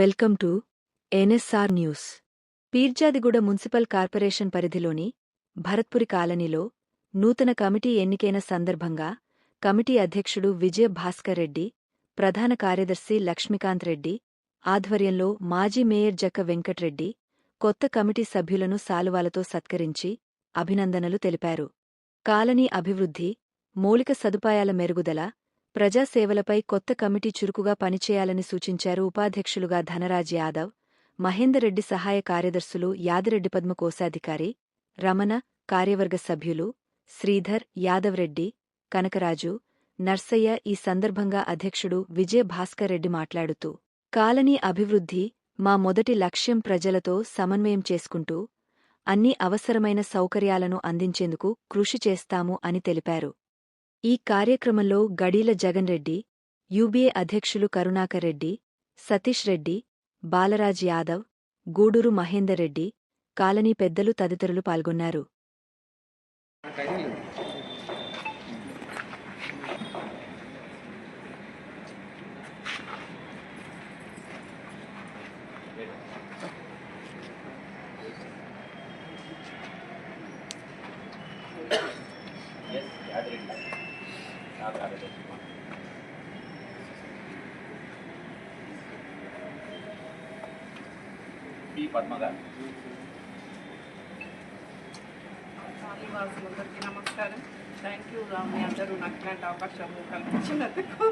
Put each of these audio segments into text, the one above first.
Welcome to NSR news. Peerzadiguda municipal corporation పరిధిలోని భరత్పురి కాలనీలో నూతన కమిటీ ఎన్నికైన సందర్భంగా కమిటీ అధ్యక్షుడు విజయ భాస్కర్ రెడ్డి ప్రధాన కార్యదర్శి లక్ష్మీకాంత్ రెడ్డి ఆధ్వర్యంలో మాజీ మేయర్ జక్క వెంకట్రెడ్డి కొత్త కమిటీ సభ్యులను సాలువాలతో సత్కరించి అభినందనలు తెలిపారు. కాలనీ అభివృద్ధి మౌలిక సదుపాయాల మెరుగుదల ప్రజాసేవలపై కొత్త కమిటీ చురుకుగా పనిచేయాలని సూచించారు ఉపాధ్యక్షులుగా ధనరాజ్ యాదవ్ మహేందర్రెడ్డి సహాయ కార్యదర్శులు యాదిరెడ్డి పద్మ కోశాధికారి రమణ కార్యవర్గ సభ్యులు శ్రీధర్ యాదవ్ రెడ్డి కనకరాజు నర్సయ్య ఈ సందర్భంగా అధ్యక్షుడు విజయ భాస్కర్ రెడ్డి మాట్లాడుతూ కాలనీ అభివృద్ధి మా మొదటి లక్ష్యం ప్రజలతో సమన్వయం చేసుకుంటూ అన్ని అవసరమైన సౌకర్యాలను అందించేందుకు కృషి చేస్తాము అని తెలిపారు. ఈ కార్యక్రమంలో గడీల జగన్ రెడ్డి యూబీఏ అధ్యక్షులు కరుణాకర్ రెడ్డి సతీష్ రెడ్డి బాలరాజ్ యాదవ్ గూడూరు మహేందర్ రెడ్డి కాలనీ పెద్దలు తదితరులు పాల్గొన్నారు ఎస్ యాదరెడ్డి నా కార్యదర్శి పి వాసులందరికీ నమస్కారం. థ్యాంక్ యూ రా మీ అందరూ నాకు ఇలాంటి అవకాశం కల్పించినందుకు.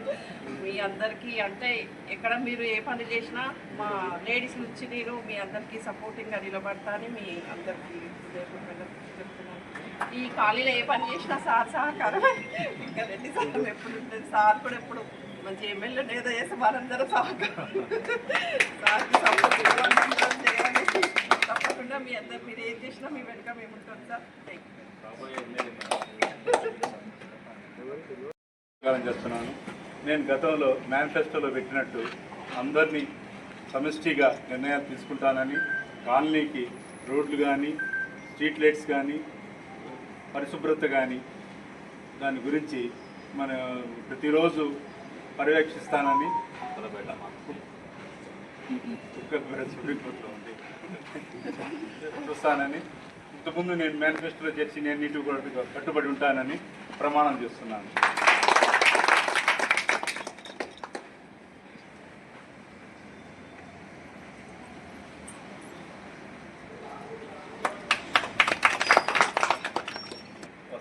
మీ అందరికీ అంటే ఎక్కడ మీరు ఏ పని చేసినా మా లేడీస్ నుంచి నేను మీ అందరికీ సపోర్టింగ్గా నిలబడతా అని మీ అందరికీ చెప్తున్నాను ఈ ఖాళీలో ఏ పని చేసినా సార్ సహకారం. ఇంకా రెడ్డి సార్ ఎప్పుడు ఉంటుంది? సార్ కూడా ఎప్పుడు మంచి ఎమ్మెల్యే ఏదో చేస్తే వారందరూ సహకారం. సార్ తప్పకుండా మీ అందరు మీరు ఏం చేసినా మీ వెనుక మేము ఉంటాం సార్. చేస్తున్నాను. నేను గతంలో మేనిఫెస్టోలో పెట్టినట్టు అందరినీ సమిష్టిగా నిర్ణయాలు తీసుకుంటానని కాలనీకి రోడ్లు కానీ స్ట్రీట్ లైట్స్ కానీ పరిశుభ్రత కానీ దాని గురించి మన ప్రతిరోజు పర్యవేక్షిస్తానని ఉంది చూస్తానని. ఇంతకుముందు నేను మేనిఫెస్టోలో చేసి నేను నీటి కూడా కట్టుబడి ఉంటానని ప్రమాణం చేస్తున్నాను.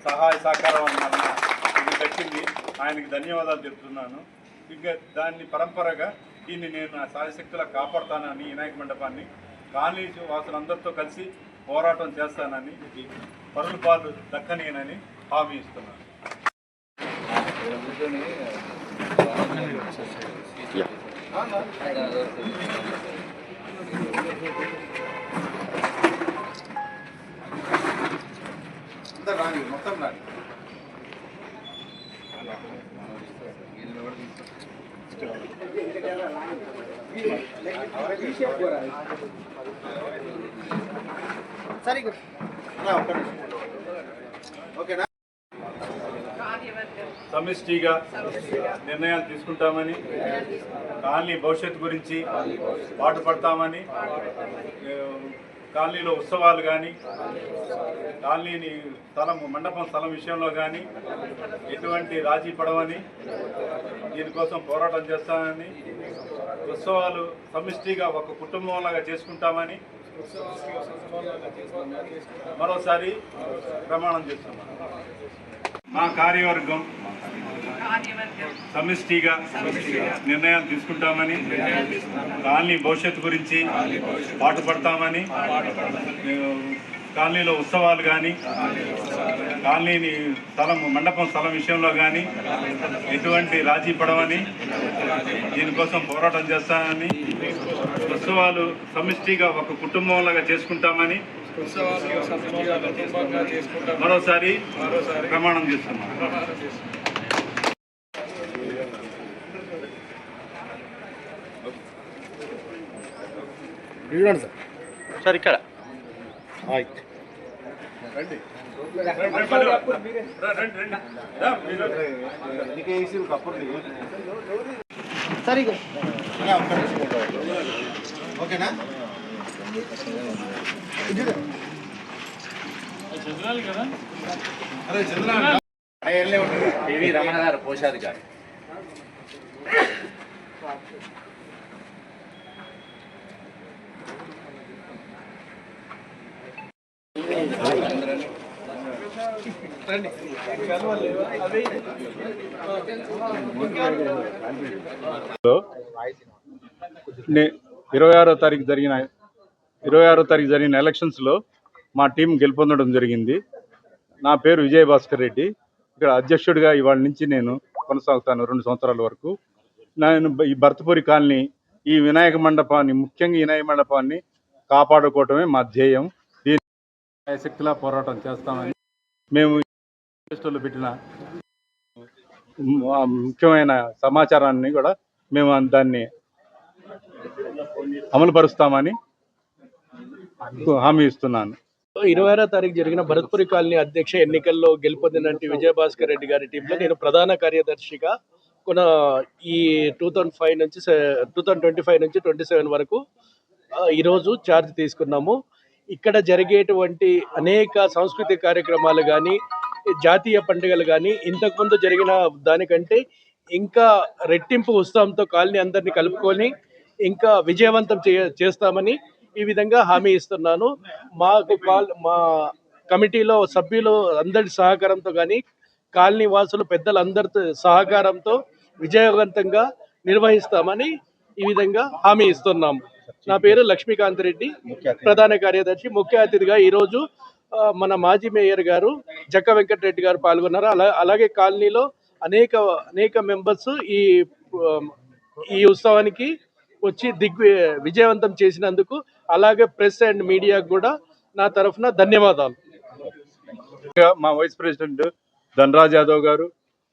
సహాయ సహకారం మన ఇది దక్కింది ఆయనకి ధన్యవాదాలు చెప్తున్నాను. ఇంకా దాన్ని పరంపరగా దీన్ని నేను నా సాయశక్తులా కాపాడుతానని వినాయక మండపాన్ని. కాలనీ వాసులందరితో కలిసి పోరాటం చేస్తానని పరుల పాలు దక్కనేనని హామీ ఇస్తున్నాను. కార్యవర్గం సమిష్టిగా నిర్ణయాలు తీసుకుంటామని కాలనీ భవిష్యత్తు గురించి పాటుపడతామని ఏ, కాలనీలో ఉత్సవాలు కానీ కాలనీని స్థలం మండపం స్థలం విషయంలో కానీ ఎటువంటి రాజీ పడవని దీనికోసం పోరాటం చేస్తామని ఉత్సవాలు సమిష్టిగా ఒక కుటుంబంలాగా చేసుకుంటామని మరోసారి ప్రమాణం చేస్తున్నాం. మా కార్యవర్గం కార్యవర్గం సమిష్టిగా నిర్ణయాలు తీసుకుంటామని కాలనీ భవిష్యత్తు గురించి పాటుపడతామని కాలనీలో ఉత్సవాలు కానీ కాలనీని స్థలం మండపం స్థలం విషయంలో కానీ ఎటువంటి రాజీ పడవని దీనికోసం పోరాటం చేస్తానని ఉత్సవాలు సమిష్టిగా ఒక కుటుంబంలాగా చేసుకుంటామని మరోసారి ప్రమాణం చేస్తున్నాం. సార్ ఇక్కడ రండి రండి రండి రా, మీరు. ఎన్నిక వేసి కప్పుడు ఓకేనా పివి రమణ గారు కోశాధికారి నే- ఇరవై ఆరో తారీఖు జరిగిన ఇరవై ఆరో తారీఖు జరిగిన ఎలక్షన్స్లో మా టీం గెలుపొందడం జరిగింది. నా పేరు విజయ భాస్కర్ రెడ్డి. ఇక్కడ అధ్యక్షుడిగా ఇవాళ నుంచి నేను కొనసాగుతాను రెండు సంవత్సరాల వరకు. నేను ఈ భర్తపూరి కాలనీ ఈ వినాయక మండపాన్ని ముఖ్యంగా వినాయక మండపాన్ని కాపాడుకోవటమే మా ధ్యేయం. శక్తిలా పోరాటం చేస్తామని మేము పెట్టిన ముఖ్యమైన సమాచారాన్ని కూడా మేము దాన్ని అమలు పరుస్తామని హామీ ఇస్తున్నాను. ఇరవై ఆరో తారీఖు జరిగిన భరత్పురి కాలనీ అధ్యక్ష ఎన్నికల్లో గెలుపొందినట్టు విజయభాస్కర్ రెడ్డి గారి టీంలో నేను ప్రధాన కార్యదర్శిగా కొన ఈ టూ థౌజండ్ ఫైవ్ నుంచి టూ థౌజండ్ ట్వంటీ ఫైవ్ నుంచి ట్వంటీ సెవెన్ వరకు ఈరోజు ఛార్జ్ తీసుకున్నాము. ఇక్కడ జరిగేటువంటి అనేక సాంస్కృతిక కార్యక్రమాలు కానీ జాతీయ పండుగలు కానీ ఇంతకుముందు జరిగిన దానికంటే ఇంకా రెట్టింపు ఉత్సాహంతో కాలనీ అందరినీ కలుపుకొని ఇంకా విజయవంతం చే చేస్తామని ఈ విధంగా హామీ ఇస్తున్నాను. మాకు కాల్ మా కమిటీలో సభ్యులు అందరి సహకారంతో కానీ కాలనీ వాసులు పెద్దలందరితో సహకారంతో విజయవంతంగా నిర్వహిస్తామని ఈ విధంగా హామీ ఇస్తున్నాము నా పేరు లక్ష్మీకాంత్ రెడ్డి ప్రధాన కార్యదర్శి ముఖ్య అతిథిగా ఈరోజు మన మాజీ మేయర్ గారు జక్క వెంకటరెడ్డి గారు పాల్గొన్నారు. అలా అలాగే కాలనీలో అనేక అనేక మెంబర్స్ ఈ ఈ ఉత్సవానికి వచ్చి దిగ్ విజయవంతం చేసినందుకు అలాగే ప్రెస్ అండ్ మీడియాకు కూడా నా తరఫున ధన్యవాదాలు. ఇంకా మా వైస్ ప్రెసిడెంట్ ధనరాజ్ యాదవ్ గారు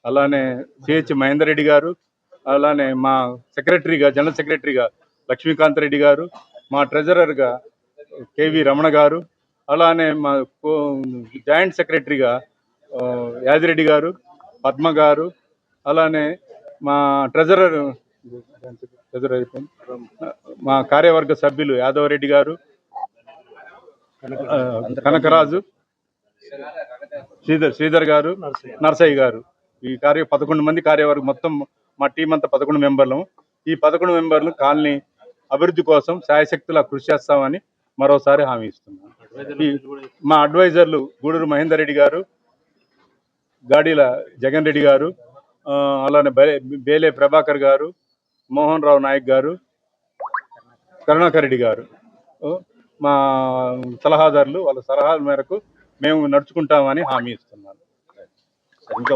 అలానే సిహెచ్ మహేందర్ రెడ్డి గారు అలానే మా సెక్రటరీగా జనరల్ సెక్రటరీగా లక్ష్మీకాంత్ రెడ్డి గారు మా ట్రెజరర్గా కేవి రమణ గారు అలానే మా కో- జాయింట్ సెక్రటరీగా యాదిరెడ్డి గారు పద్మ గారు అలానే మా ట్రెజరర్ ట్రెజరర్ అయిపోయింది. మా కార్యవర్గ సభ్యులు యాదవరెడ్డి గారు కనకరాజు శ్రీధర్ శ్రీధర్ గారు నర్సయ్య గారు ఈ కార్య పదకొండు మంది కార్యవర్గం మొత్తం మా టీం అంతా పదకొండు మెంబర్లు ఈ పదకొండు మెంబర్లు కాలనీ అభివృద్ధి కోసం శాయశక్తులా కృషి చేస్తామని మరోసారి హామీ ఇస్తున్నాను. మా అడ్వైజర్లు గూడూరు మహేందర్ రెడ్డి గారు గాడిల జగన్ రెడ్డి గారు అలానే బేలే ప్రభాకర్ గారు మోహన్ రావు నాయక్ గారు కరుణాకర్ రెడ్డి గారు. మా సలహాదారులు వాళ్ళ సలహాల మేరకు మేము నడుచుకుంటామని హామీ ఇస్తున్నాను. ఇంకా